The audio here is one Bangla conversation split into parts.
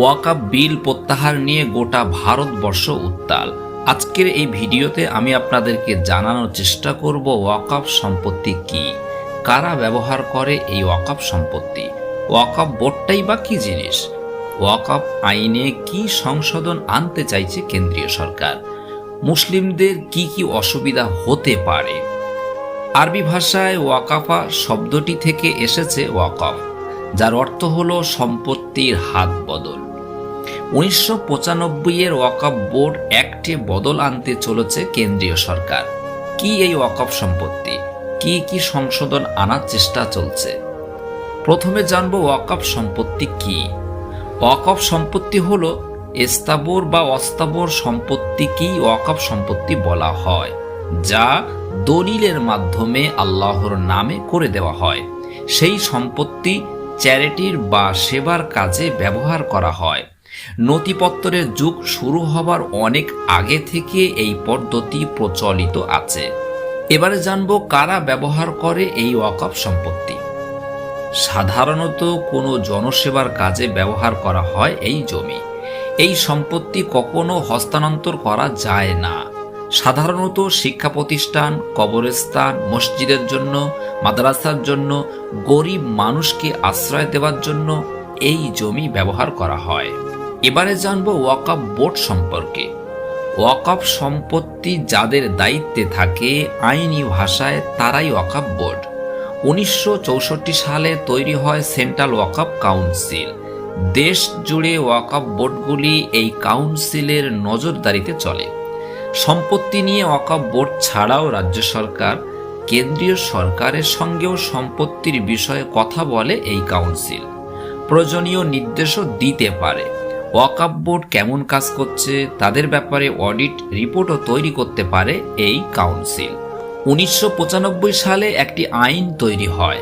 ওয়াকাব বিল প্রত্যাহার নিয়ে গোটা ভারতবর্ষ উত্তাল। আজকের এই ভিডিওতে আমি আপনাদেরকে জানানোর চেষ্টা করব ওয়াকাব সম্পত্তি কি? কারা ব্যবহার করে এই ওয়াকাব সম্পত্তি? ওয়াকাব বোর্ডটাই বা কি জিনিস? ওয়াকাব আইনে কি সংশোধন আনতে চাইছে কেন্দ্রীয় সরকার? মুসলিমদের কি কি অসুবিধা হতে পারে? আরবি ভাষায় ওয়াকাফা শব্দটি থেকে এসেছে ওয়াকফ, যার অর্থ হলো সম্পত্তির হাত বদল। উনিশশো পঁচানব্বই এর ওয়াকফ বোর্ড অ্যাক্টে বদল আনতে চলেছে কেন্দ্রীয় সরকার। কি এই ওয়াকফ সম্পত্তি? কি কি সংশোধন আনার চেষ্টা চলছে? প্রথমে জানব ওয়াকফ সম্পত্তি কি। ওয়াকফ সম্পত্তি হল স্থাবর বা অস্থাবর সম্পত্তিকেই ওয়াকফ সম্পত্তি বলা হয়, যা দলিলের মাধ্যমে আল্লাহর নামে করে দেওয়া হয়। সেই সম্পত্তি চ্যারিটির বা সেবার কাজে ব্যবহার করা হয়। নথিপত্রের যুগ শুরু হবার অনেক আগে থেকে এই পদ্ধতি প্রচলিত আছে। এবারে জানব কারা ব্যবহার করে এই ওয়াকফ সম্পত্তি। সাধারণত কোনো জনসেবার কাজে ব্যবহার করা হয় এই জমি। এই সম্পত্তি কখনো হস্তান্তর করা যায় না। সাধারণত শিক্ষা প্রতিষ্ঠান, কবরস্থান, মসজিদের জন্য, মাদ্রাসার জন্য, গরিব মানুষকে আশ্রয় দেওয়ার জন্য এই জমি ব্যবহার করা হয়। এবারে জানব ওয়াকাফ বোর্ড সম্পর্কে। ওয়াকাফ সম্পত্তি যাদের দায়িত্বে থাকে, আইনি ভাষায় তারাই ওয়াকাফ বোর্ড। উনিশশো চৌষট্টি সালে তৈরি হয় সেন্ট্রাল ওয়াকাফ কাউন্সিল। দেশ জুড়ে ওয়াকাফ বোর্ডগুলি এই কাউন্সিলের নজরদারিতে চলে। সম্পত্তি নিয়ে ওয়াকাফ বোর্ড ছাড়াও রাজ্য সরকার, কেন্দ্রীয় সরকারের সঙ্গেও সম্পত্তির বিষয়ে কথা বলে এই কাউন্সিল। প্রয়োজনীয় নির্দেশও দিতে পারে। ওয়াকাফ বোর্ড কেমন কাজ করছে, তাদের ব্যাপারে অডিট রিপোর্টও তৈরি করতে পারে এই কাউন্সিল। উনিশশো পঁচানব্বই সালে একটি আইন তৈরি হয়,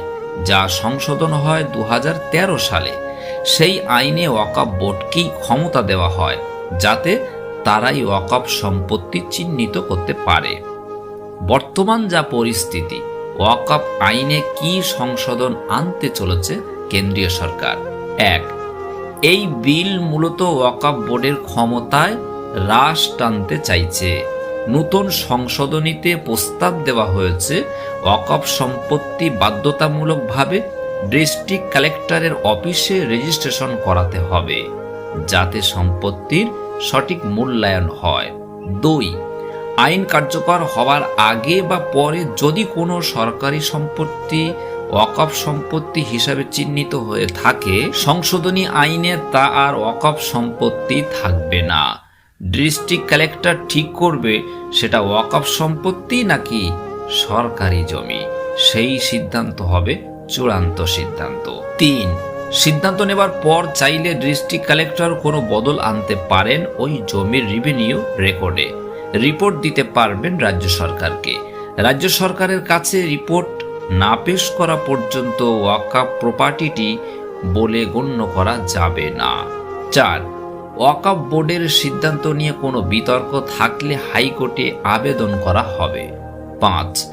যা সংশোধন হয় দু হাজার তেরো সালে। সেই আইনে ওয়াকাফ বোর্ডকেই ক্ষমতা দেওয়া হয়, যাতে তারাই ওয়াকাফ সম্পত্তি চিহ্নিত করতে পারে। বর্তমান যা পরিস্থিতি ওয়াকাফ আইনে কি সংশোধন আনতে চলেছে কেন্দ্রীয় সরকার? এক এই বিল মূলত ওয়াকাফ বোর্ডের ক্ষমতায় হ্রাস টানতে চাইছে। নতুন সংশোধনীতে প্রস্তাব দেওয়া হয়েছে, ওয়াকফ সম্পত্তি বাধ্যতামূলকভাবে ডিস্ট্রিক্ট কালেক্টরের অফিসে রেজিস্ট্রেশন করাতে হবে, যাতে সম্পত্তির সঠিক মূল্যায়ন হয়। দুই, আইন কার্যকর হওয়ার আগে বা পরে যদি কোনো সরকারি সম্পত্তি ওয়াকফ সম্পত্তি হিসাবে চিহ্নিত হয়ে থাকে, সংশোধনী আইনে তা আর ওয়াকফ সম্পত্তি থাকবে না। ডিস্ট্রিক্ট কালেক্টর ঠিক করবে, সেটা ওয়াকফ সম্পত্তি নাকি সরকারি জমি? সেই সিদ্ধান্ত হবে চূড়ান্ত সিদ্ধান্ত। তিন, সিদ্ধান্ত নেবার পর চাইলে ডিস্ট্রিক্ট কালেক্টর কোনো বদল আনতে পারেন ওই জমির রেভিনিউ রেকর্ডে রিপোর্ট দিতে পারবেন রাজ্য সরকারকে। রাজ্য সরকারের কাছে রিপোর্ট না পেশ করা পর্যন্ত ওয়াকাফ প্রপার্টিটি বলে গণ্য করা যাবে না। চার ওয়াকাফ বোর্ডের সিদ্ধান্ত নিয়ে কোনো বিতর্ক থাকলে হাইকোর্টে আবেদন করা হবে। পাঁচ,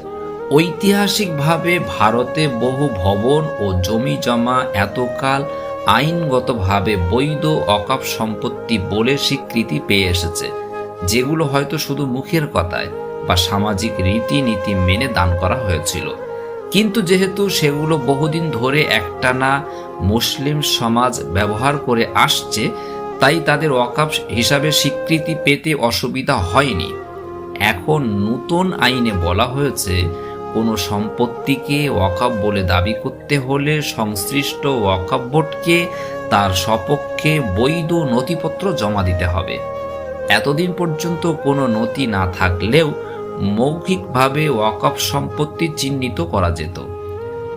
ঐতিহাসিকভাবে ভারতে বহু ভবন ও জমি জমা এতকাল আইনগতভাবে বৈধ অকাপ সম্পত্তি বলে স্বীকৃতি পেয়ে এসেছে, যেগুলো হয়তো শুধু মুখের কথায় বা সামাজিক রীতিনীতি মেনে দান করা হয়েছিল। কিন্তু যেহেতু সেগুলো বহুদিন ধরে একটানা মুসলিম সমাজ ব্যবহার করে আসছে, তাই তাদের ওয়াকাফ হিসাবে স্বীকৃতি পেতে অসুবিধা হয়নি। এখন নতুন আইনে বলা হয়েছে, কোনো সম্পত্তিকে ওয়াকাফ বলে দাবি করতে হলে সংশ্লিষ্ট ওয়াকাফ বোর্ডকে তার সপক্ষে বৈধ নথিপত্র জমা দিতে হবে। এতদিন পর্যন্ত কোনো নথি না থাকলেও মৌখিকভাবে ওয়াকাফ সম্পত্তি চিহ্নিত করা যেত।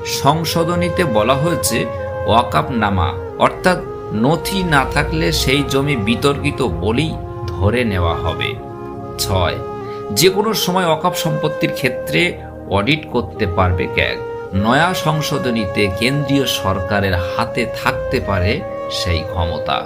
সংশোধনীতে বলা হয়েছে, ওয়াকাফ নামা, অর্থাৎ নথি না থাকলে সেই জমি বিতর্কিত বলেই ধরে নেওয়া হবে। ছয় যে কোনো সময় অকাপ সম্পত্তির ক্ষেত্রে অডিট করতে পারবে ক্যাগ নয়া সংশোধনীতে কেন্দ্রীয় সরকারের হাতে থাকতে পারে সেই ক্ষমতা।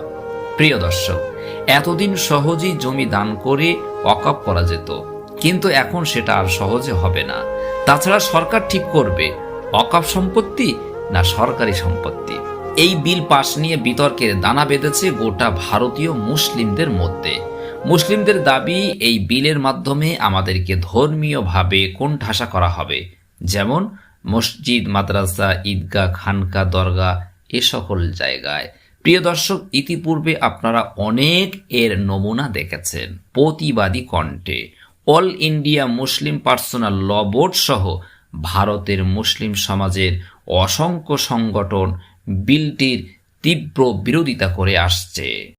প্রিয় দর্শক, এতদিন সহজেই জমি দান করে অকাপ করা যেত। কিন্তু এখন সেটা আর সহজে হবে না। তাছাড়া সরকার ঠিক করবে, অকাপ সম্পত্তি না সরকারি সম্পত্তি। এই বিল পাশ নিয়ে বিতর্কের দানা বেঁধেছে গোটা ভারতীয় মুসলিমদের মধ্যে। মুসলিমদের দাবি, এই বিলের মাধ্যমে আমাদেরকে ধর্মীয়ভাবে কোণঠাসা করা হবে। যেমন মসজিদ, মাদ্রাসা, ঈদগাহ, খানকা দরগা এ সকল জায়গায়। প্রিয় দর্শক, ইতিপূর্বে আপনারা অনেক এর নমুনা দেখেছেন প্রতিবাদী কণ্ঠে। All India Muslim personal law board সহ ভারতের মুসলিম সমাজের অসংখ্য সংগঠন বিলটির তীব্র বিরোধিতা করে আসছে।